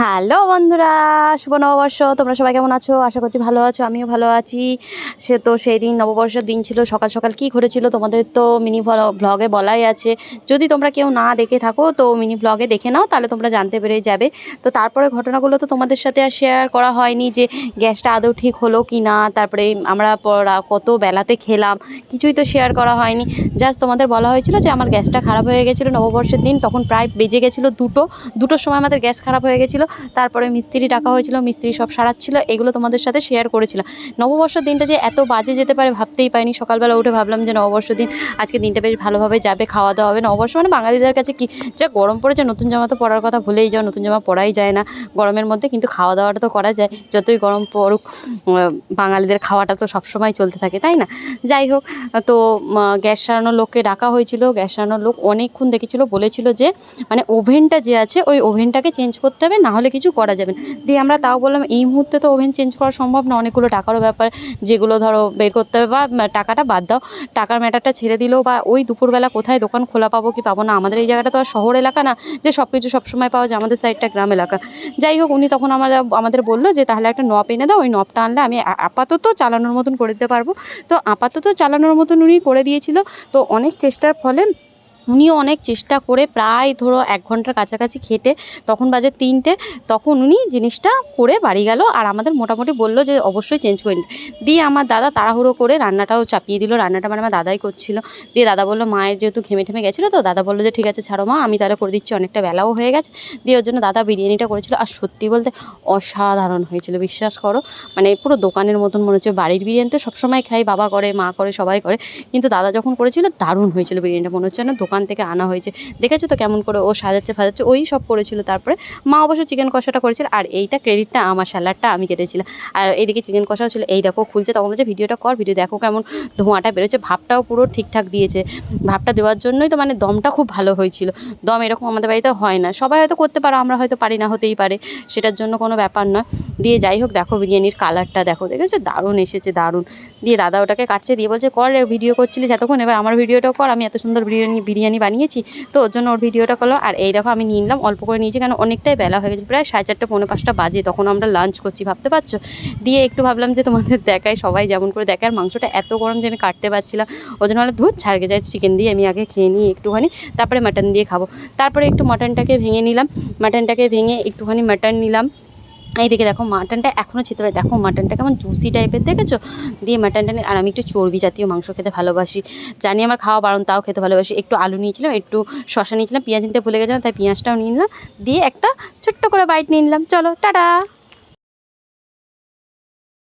Hello বন্ধুরা, শুভ নববর্ষ। তোমরা সবাই কেমন আছো? আশা করছি ভালো আছো, আমিও ভালো আছি। সে তো সেই দিন নববর্ষের দিন ছিল, সকাল সকাল কী ঘটেছিল তোমাদের তো মিনি ব্লগে বলাই আছে। যদি তোমরা কেউ না দেখে থাকো, তো মিনি ব্লগে দেখে নাও, তাহলে তোমরা জানতে পেরে যাবে। তো তারপরে ঘটনাগুলো তো তোমাদের সাথে আর শেয়ার করা হয়নি যে গ্যাসটা আদৌ ঠিক হলো কি না। তারপরে আমরা কত বেলাতে খেলাম, কিছুই তো শেয়ার করা হয়নি। জাস্ট তোমাদের বলা হয়েছিল যে আমার গ্যাসটা খারাপ হয়ে গেছিল নববর্ষের দিন, তখন প্রায় বেজে গেছিল দুটো। দুটোর সময় আমাদের গ্যাস খারাপ হয়ে গেছিল তারপরে মিস্ত্রি ডাকা হয়েছিল, মিস্ত্রি সব সারাচ্ছিল, এগুলো তোমাদের সাথে শেয়ার করেছিলাম। নববর্ষের দিনটা যে এত বাজে যেতে পারে ভাবতেই পারিনি, সকালবেলা উঠে ভাবলাম যে নববর্ষ দিন আজকে দিনটা বেশ ভালোভাবে যাবে খাওয়া দাওয়া হবে। নববর্ষ মানে বাঙালিদের কাছে কি যা গরম পড়েছে, নতুন জামা তো পরার কথা ভুলেই যাও, নতুন জামা পরাই যায় না। গরমের মধ্যে কিন্তু খাওয়া দাওয়াটা তো করা যায়, যতই গরম পড়ুক বাঙালিদের খাওয়াটা তো সবসময় চলতে থাকে, তাই না? যাই হোক, তো গ্যাস সারানোর লোককে ডাকা হয়েছিল, গ্যাস সারানোর লোক অনেকক্ষণ দেখেছিল, বলেছিল যে মানে ওভেনটা যে আছে, ওই ওভেনটাকে চেঞ্জ করতে হবে, না হলে কিছু করা যাবে না। দিয়ে আমরা তাও বললাম, এই মুহূর্তে তো ওভেন চেঞ্জ করা সম্ভব না, অনেকগুলো টাকারও ব্যাপার, যেগুলো ধরো বের করতে হবে বা টাকাটা বাদ দাও, টাকার ম্যাটারটা ছেড়ে দিলেও বা, ওই দুপুরবেলা কোথায় দোকান খোলা পাবো কি পাবো না, আমাদের এই জায়গাটা তো আর শহর এলাকা না, যে সব কিছু সবসময় পাওয়া যায়, আমাদের সাইডটা গ্রাম এলাকা। যাই হোক, উনি তখন আমরা আমাদের বলল যে, তাহলে একটা নব এনে দাও, ওই নবটা আনলে আমি আপাতত চালানোর মতন করে দিতে পারব। তো আপাতত চালানোর মতন উনি করে দিয়েছিল। তো অনেক চেষ্টার ফলে উনিও অনেক চেষ্টা করে প্রায় ধরো এক ঘণ্টার কাছাকাছি খেটে তখন বাজে তিনটে, তখন উনি জিনিসটা করে বাড়ি গেল আর আমাদের মোটামুটি বলল যে অবশ্যই চেঞ্জ করে দিয়ে আমার দাদা তাড়াহুড়ো করে রান্নাটাও চাপিয়ে দিল, রান্নাটা মানে আমার দাদাই করছিল। দিয়ে দাদা বলল মায়ের যেহেতু ঘেমে ঠেমে গেছিল তো? দাদা বলল যে, ঠিক আছে, ছাড়ো মা, আমি তাহলে করে দিচ্ছি, অনেকটা বেলাও হয়ে গেছে। দিয়ে ওর জন্য দাদা বিরিয়ানিটা করেছিল আর সত্যি বলতে অসাধারণ হয়েছিল, বিশ্বাস করো। মানে পুরো দোকানের মতন মনে হচ্ছে, বাড়ির বিরিয়ানি তো সবসময় খাই, বাবা করে, মা করে, সবাই করে। কিন্তু দাদা যখন করেছিল, দারুণ হয়েছিল বিরিয়ানিটা, মনে হচ্ছে না দোকান থেকে আনা হয়েছে। দেখেছ তো কেমন করে ও সাজাচ্ছে, ফাজাচ্ছে, ওই সব করেছিল। তারপরে মা অবশ্য চিকেন কষাটা করেছিল আর এইটা ক্রেডিটটা আমার স্যালাডটা আমি কেটেছিলাম। আর এইদিকে চিকেন কষাও ছিল, এই দেখো খুলছে, তখন বলছে, ভিডিওটা কর, ভিডিও দেখো কেমন ধোঁয়াটা বেরোচ্ছে। ভাবটাও পুরো ঠিকঠাক দিয়েছে। ভাবটা দেওয়ার জন্যই তো মানে দমটা খুব ভালো হয়েছিল। দম এরকম আমাদের বাড়িতে হয় না। সবাই হয়তো করতে পারো, আমরা হয়তো পারি না, হতেই পারে। সেটার জন্য কোনো ব্যাপার নয়। দিয়ে যাই হোক, দেখো বিরিয়ানির কালারটা দেখো। দেখেছ? দারুণ এসেছে, দারুণ। দিয়ে দাদা ওটাকে কাটছে, দিয়ে বলছে, কর ভিডিও করছিলিস এতক্ষণ, এবার আমার ভিডিওটাও কর, আমি এত সুন্দর বিরিয়ানি বিরিয়ানি বানিয়েছি, তো ওর জন্য ওর ভিডিওটা করল আর এই দেখো আমি নিয়ে নিলাম, অল্প করে নিয়েছি, কারণ অনেকটাই বেলা হয়ে গেছে। প্রায় সাড়ে চারটে, পৌনে পাঁচটা বাজে, তখন আমরা লাঞ্চ করছি, ভাবতে পারছ? দিয়ে একটু ভাবলাম যে তোমাদের দেখায় সবাই যেমন করে দেখায়। আর মাংসটা এত গরম যে আমি কাটতে পারছিলাম। ওই জন্য হলে ধুর ছাড়কে যায় চিকেন দিয়ে আমি আগে খেয়ে নিই একটুখানি, তারপরে মাটন দিয়ে খাব। তারপরে একটু মাটনটাকে ভেঙে নিলাম। মাটনটাকে ভেঙে একটুখানি মাটন নিলাম। এইদিকে দেখো মাটনটা এখনও খেতে পারি দেখো মাটনটা কেমন জুসি টাইপের দেখেছ? দিয়ে মাটনটা আর আমি একটু চর্বি জাতীয় মাংস খেতে ভালোবাসি। জানি আমার খাওয়া বারণ, তাও খেতে ভালোবাসি। একটু আলু নিয়েছিলাম, একটু শশা নিয়েছিলাম, পেঁয়াজ নিতে ভুলে গেছিলাম, তাই পেঁয়াজটাও নিয়ে নিলাম। দিয়ে একটা ছোট্ট করে বাইট নিয়ে নিলাম। চলো, টাটা!